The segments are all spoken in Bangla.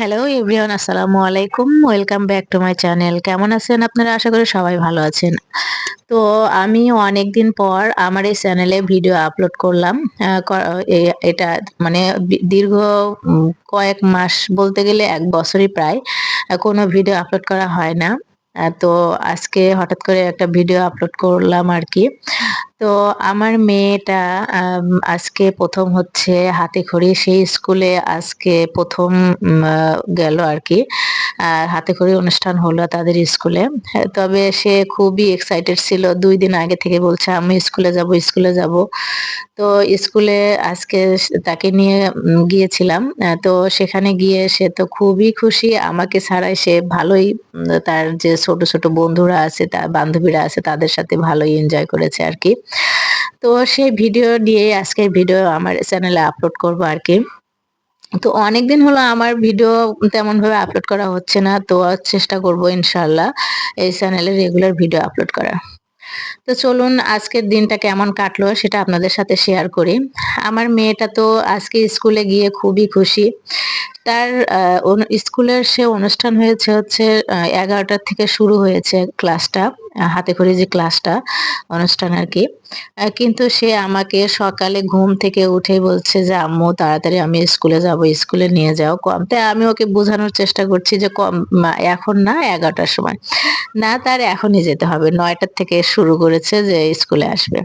হ্যালো এভরিওয়ান আসসালামু আলাইকুম welcome back to my channel কেমন আছেন আপনারা? আশা করি সবাই ভালো আছেন। তো আমি অনেক দিন পর আমার এই চ্যানেলে ভিডিও আপলোড করলাম। এটা মানে দীর্ঘ কয়েক মাস বলতে গেলে এক বছরই প্রায়, কোনো ভিডিও আপলোড করা হয় না। তো আজকে হঠাৎ করে একটা ভিডিও আপলোড করলাম আর কি। তো আমার মেয়েটা আজকে প্রথম হচ্ছে হাতে খড়ি সেই স্কুলে আজকে প্রথম গেল আর কি হাতে খড়ি অনুষ্ঠান হলো তাদের স্কুলে। তবে সে খুবই এক্সাইটেড ছিল। দুই দিন আগে থেকে বলছে, আমি স্কুলে যাব স্কুলে যাব। তো স্কুলে আজকে তাকে নিয়ে গিয়েছিলাম। তো সেখানে গিয়ে সে তো খুবই খুশি। আমাকে ছাড়াই সে ভালোই তার যে ছোট ছোট বন্ধুরা আছে তার বান্ধবীরা আছে, তাদের সাথে ভালোই এনজয় করেছে আর কি তো সেই ভিডিও নিয়ে আজকের ভিডিও আমার চ্যানেলে আপলোড করব আর কি। তো অনেকদিন হলো আমার ভিডিও তেমন ভাবে আপলোড করা হচ্ছে না, তো চেষ্টা করব ইনশাল্লাহ এই চ্যানেলে রেগুলার ভিডিও আপলোড করা তো চলুন আজকের দিনটা কেমন কাটলো সেটা আপনাদের সাথে শেয়ার করি। আমার মেয়েটা তো আজকে স্কুলে গিয়ে খুবই খুশি। তার স্কুলের সে অনুষ্ঠান হয়েছে হচ্ছে এগারোটার থেকে শুরু হয়েছে ক্লাসটা হাতে করে যে ক্লাসটা, অনুষ্ঠান আর কি। কিন্তু সে আমাকে সকালে ঘুম থেকে উঠে বলছে যে, আম্মু, তাড়াতাড়ি আমি স্কুলে যাব, স্কুলে নিয়ে যাও কম। তাই আমি ওকে বোঝানোর চেষ্টা করছি যে, কম এখন না, এগারোটার সময়। না, তার এখনই যেতে হবে। নয়টার থেকে শুরু করেছে যে স্কুলে আসবে।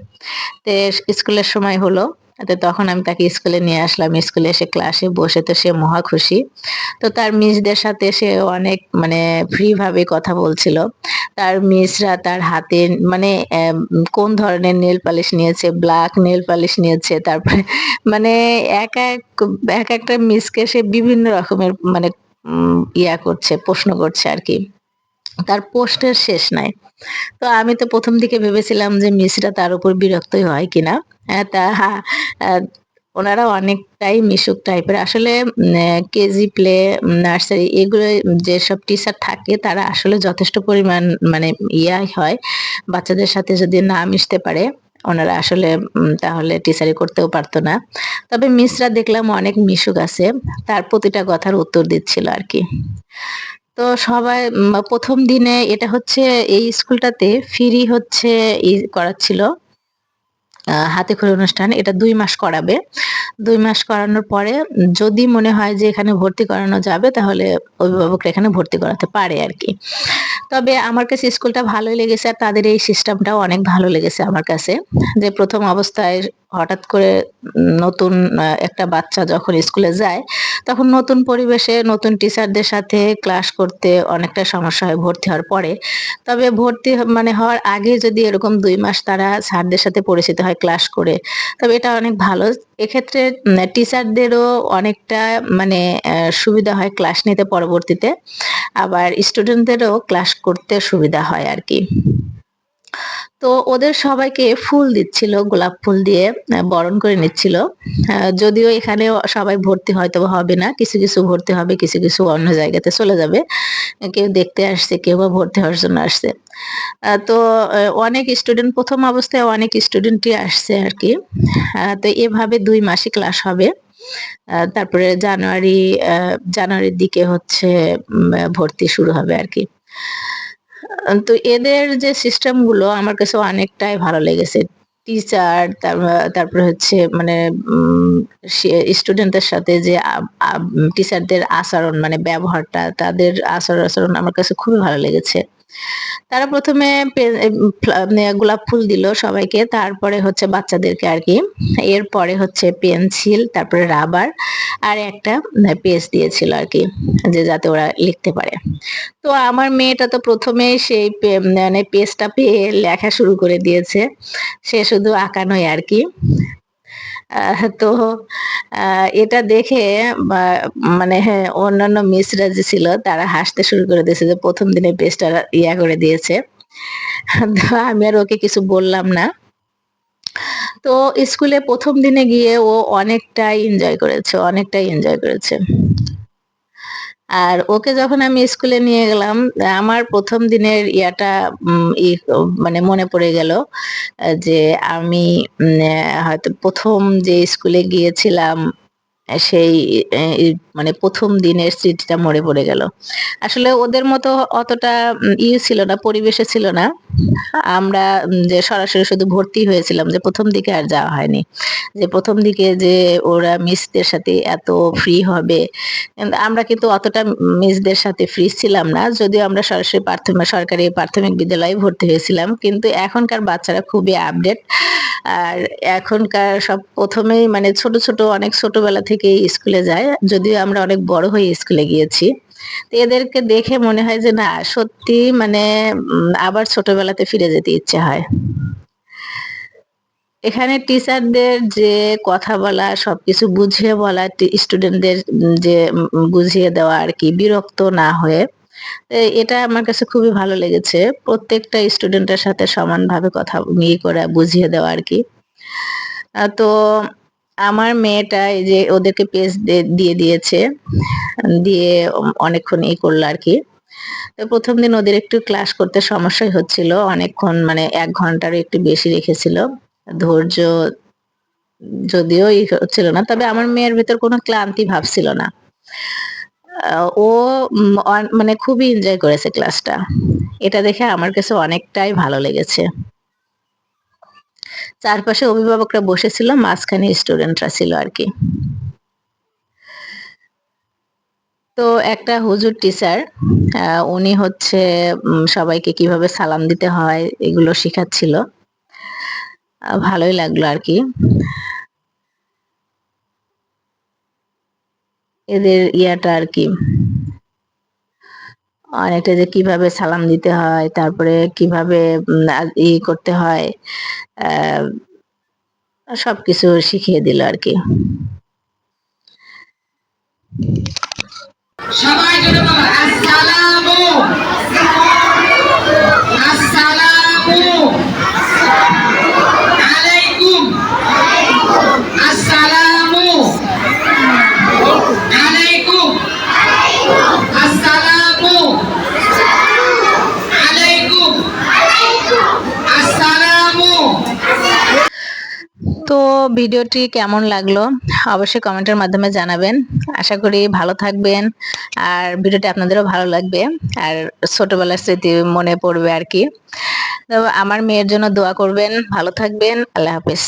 তো, স্কুলের সময় হলো। তো তখন আমি তাকে স্কুলে নিয়ে আসলাম। স্কুলে এসে ক্লাসে বসে তো সে মহা খুশি। তো তার মিসদের সাথে সে অনেক মানে ফ্রি ভাবে কথা বলছিল। তার মিসরা তার হাতে মানে কোন ধরনের নেল পালিশ নিয়েছে? ব্ল্যাক নেল পালিশ নিয়েছে। তারপরে মানে এক এক এক একটা মিসকে সে বিভিন্ন রকমের মানে ইয়া করছে, প্রশ্ন করছে আর কি। তার পোস্টের শেষ নাই। তো আমি তো প্রথম দিকে ভেবেছিলাম যে মিসরা তার উপর বিরক্তই হয় কিনা। হ্যাঁ, তা ওনারা অনেকটাই মিশুক টাইপের আসলে কেজি প্লে নার্সারি এগুলো যেসব টিচার থাকে তারা আসলে যথেষ্ট পরিমাণ মানে ইয়াই হয়। বাচ্চাদের সাথে যদি না মিশতে পারে ওনারা আসলে তাহলে টিচারি করতেও পারতো না। তবে মিসরা দেখলাম অনেক মিশুক আছে। তার প্রতিটা কথার উত্তর দিচ্ছিল আর কি। তো সবাই প্রথম দিনে এটা হচ্ছে এই স্কুলটাতে ফ্রি হচ্ছে করাচ্ছিল হাতে খড়ি অনুষ্ঠান। এটা দুই মাস করাবে। দুই মাস করানোর পরে যদি মনে হয় যে এখানে ভর্তি করানো যাবে, তাহলে অভিভাবকরা এখানে ভর্তি করাতে পারে আর কি। তবে আমার কাছে স্কুলটা ভালোই লেগেছে আর তাদের এই সিস্টেমটাও অনেক ভালো লেগেছে আমার কাছে। যে প্রথম অবস্থায় হঠাৎ করে নতুন একটা বাচ্চা যখন স্কুলে যায়, তখন নতুন পরিবেশে নতুন টিচারদের সাথে ক্লাস করতে অনেকটা সমস্যা হয়, ভর্তি হওয়ার পরে। তবে ভর্তি মানে হওয়ার আগে যদি এরকম দুই মাস তারা স্যারদের সাথে পরিচিত হয় ক্লাস করে, তবে এটা অনেক ভালো। এক্ষেত্রে টিচারদেরও অনেকটা মানে সুবিধা হয় ক্লাস নিতে পরবর্তীতে। আবার স্টুডেন্টদেরও ক্লাস করতে সুবিধা হয় আর কি। তো ওদের সবাইকে ফুল দিচ্ছিল, গোলাপ ফুল দিয়ে বরণ করে নিচ্ছিল। যদিও এখানে সবাই ভর্তি হয়তো হবে না, কিছু কিছু ভর্তি হবে, কিছু কিছু অন্য জায়গাতে চলে যাবে। কেউ দেখতে আসছে, কেউ বা ভর্তি হওয়ার জন্য আসছে। তো অনেক স্টুডেন্ট প্রথম অবস্থায় অনেক স্টুডেন্টই আসছে আর কি। তো এভাবে দুই মাসে ক্লাস হবে। তারপরে জানুয়ারি জানুয়ারির দিকে হচ্ছে ভর্তি শুরু হবে আর কি। তো এদের যে সিস্টেমগুলো আমার কাছে অনেকটাই ভালো লেগেছে। টিচার তারপর হচ্ছে মানে স্টুডেন্টদের সাথে যে টিচারদের আচরণ মানে ব্যবহারটা, তাদের আচরণ আচরণ আমার কাছে খুবই ভালো লেগেছে। তারা প্রথমে মানে গোলাপ ফুল দিল সবাইকে। তারপরে হচ্ছে বাচ্চাদেরকে আর কি। এরপরে হচ্ছে পেন্সিল, তারপরে রাবার আর একটা পেজ দিয়েছিল আর কি, যে যাতে ওরা লিখতে পারে। তো আমার মেয়েটা তো প্রথমে সেই মানে পেজটা পেয়ে লেখা শুরু করে দিয়েছে। সে শুধু আঁকানোই আর কি। তো এটা দেখে মানে হ্যাঁ অন্যান্য মিসরা যে ছিল, তারা হাসতে শুরু করে দিয়েছে যে প্রথম দিনে পেজটা ইয়া করে দিয়েছে। আমি আর ওকে কিছু বললাম না। তো স্কুলে প্রথম দিনে গিয়ে ও অনেকটাই এনজয় করেছে, অনেকটাই এনজয় করেছে। আর ওকে যখন আমি স্কুলে নিয়ে গেলাম, আমার প্রথম দিনের ইয়াটা মানে মনে পড়ে গেল, যে আমি হয়তো প্রথম যে স্কুলে গিয়েছিলাম, সেই মানে প্রথম দিনের স্মৃতিটা মরে পড়ে গেল। আসলে ওদের মতো অতটা ইয়ে ছিল না, পরিবেশে ছিল না। আমরা যে সরাসরি শুধু ভর্তি হয়েছিলাম যে প্রথম দিকে আর যাওয়া হয়নি। যে প্রথম দিকে যে ওরা মিসদের সাথে এত ফ্রি হবে আমরা কিন্তু অতটা মিসদের সাথে ফ্রি ছিলাম না। যদিও আমরা সরাসরি প্রাথমিক সরকারি প্রাথমিক বিদ্যালয়ে ভর্তি হয়েছিলাম, কিন্তু এখনকার বাচ্চারা খুবই আপডেট আর এখনকার সব প্রথমেই মানে ছোট ছোট অনেক ছোটবেলা থেকে স্কুলে যায়। যদিও আমরা অনেক বড় হয়ে স্কুলে গিয়েছি। তো এদেরকে দেখে মনে হয় যে না, সত্যি মানে আবার ছোটবেলাতে ফিরে যেতে ইচ্ছে হয়। এখানে টিচারদের যে কথা বলা, সবকিছু বুঝিয়ে বলা স্টুডেন্টদের যে বুঝিয়ে দেওয়া আর কি, বিরক্ত না হয়ে এটা আমার কাছে খুবই ভালো লেগেছে। প্রত্যেকটা স্টুডেন্টের সাথে সমানভাবে কথা ইয়ে করে বুঝিয়ে দেওয়া আর কি। তো আমার মেয়েটা এই যে ওদেরকে পেজ দিয়ে দিয়েছে, দিয়ে অনেকক্ষণ ই করল আর কি। তো প্রথম দিন ওদের একটু ক্লাস করতে সমস্যাই হচ্ছিল, অনেকক্ষণ মানে এক ঘন্টারও একটু বেশি রেখেছিল। ধৈর্য যদিও ই হচ্ছিল না, তবে আমার মেয়ের ভেতর কোনো ক্লান্তি ভাব ছিল না। ও মানে খুবই এনজয় করেছে ক্লাসটা এটা দেখে আমার কাছে অনেকটাই ভালো লেগেছে। চারপাশে অভিভাবকরা বসেছিল, মাঝখানে স্টুডেন্টরা ছিল আর কি। তো একটা হুজুর টিচার উনি হচ্ছে সবাইকে কীভাবে সালাম দিতে হয়, এগুলো শেখাচ্ছিল। ভালোই লাগল আর কি। এদের ইয়াটা আর কি অনেকটা যে কীভাবে সালাম দিতে হয়, তারপরে কীভাবে ই করতে হয় সবকিছু শিখিয়ে দিল আর কি ভিডিওটি কেমন লাগল অবশ্যই কমেন্টের মাধ্যমে জানাবেন। আশা করি ভালো থাকবেন আর ভিডিওটি আপনাদেরও ভালো লাগবে আর ছোটবেলার স্মৃতি মনে পড়বে আর কি। তো আমার মেয়ের জন্য দোয়া করবেন, ভালো থাকবেন, আল্লাহ হাফিজ।